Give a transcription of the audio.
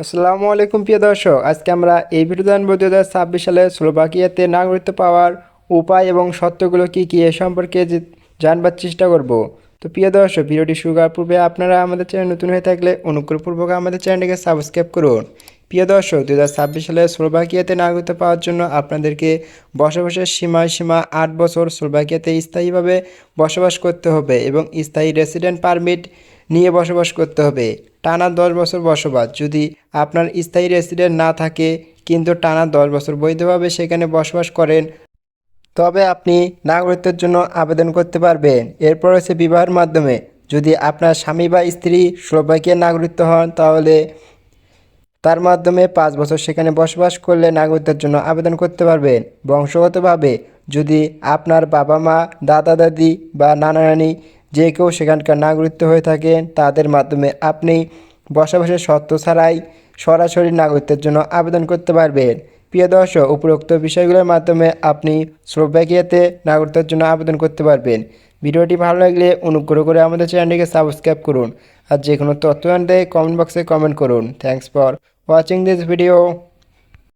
আসসালামু আলাইকুম, প্রিয় দর্শক। আজকে আমরা এই ভিডিও জানব দু হাজার ছাব্বিশ সালে স্লোভাকিয়াতে নাগরিকত্ব পাওয়ার উপায় এবং সত্যগুলো কী কী এ সম্পর্কে জানবার চেষ্টা করব। তো প্রিয় দর্শক, ভিডিওটি শুরু করার পূর্বে আপনারা আমাদের চ্যানেল নতুন হয়ে থাকলে অনুগ্রহপূর্বক আমাদের চ্যানেলটিকে সাবস্ক্রাইব করুন। প্রিয় দর্শক দু হাজার ছাব্বিশ সালে স্লোভাকিয়াতে নাগরিকত্ব পাওয়ার জন্য আপনাদেরকে বসবাসের সীমা সীমা আট বছর স্লোভাকিয়াতে স্থায়ীভাবে বসবাস করতে হবে এবং স্থায়ী রেসিডেন্ট পারমিট নিয়ে বসবাস করতে হবে। টানা দশ বছর বসবাস। যদি আপনার স্থায়ী রেসিডেন্ট না থাকে, কিন্তু টানা দশ বছর বৈধভাবে সেখানে বসবাস করেন, তবে আপনি নাগরিকত্বের জন্য আবেদন করতে পারবেন। এরপর হচ্ছে বিবাহের মাধ্যমে। যদি আপনার স্বামী বা স্ত্রী স্লোভাকিয়ার নাগরিকত্ব হন, তাহলে তার মাধ্যমে পাঁচ বছর সেখানে বসবাস করলে নাগরিকত্বের জন্য আবেদন করতে পারবেন। বংশগতভাবে যদি আপনার বাবা মা, দাদা দাদি বা নানা নানি যে কেউ সেখানকার নাগরিকত্ব হয়ে থাকেন, তাদের মাধ্যমে আপনি বসবাসের শর্ত ছাড়াই সরাসরি নাগরিকত্বের জন্য আবেদন করতে পারবেন। প্রিয় দর্শক, উপরোক্ত বিষয়গুলোর মাধ্যমে আপনি স্লোভাকিয়াতে নাগরিকত্বের জন্য আবেদন করতে পারবেন। ভিডিওটি ভালো লাগলে অনুগ্রহ করে আমাদের চ্যানেলটিকে সাবস্ক্রাইব করুন। আর যে কোনো তথ্য জানতে কমেন্ট বক্সে কমেন্ট করুন। Thanks for watching this video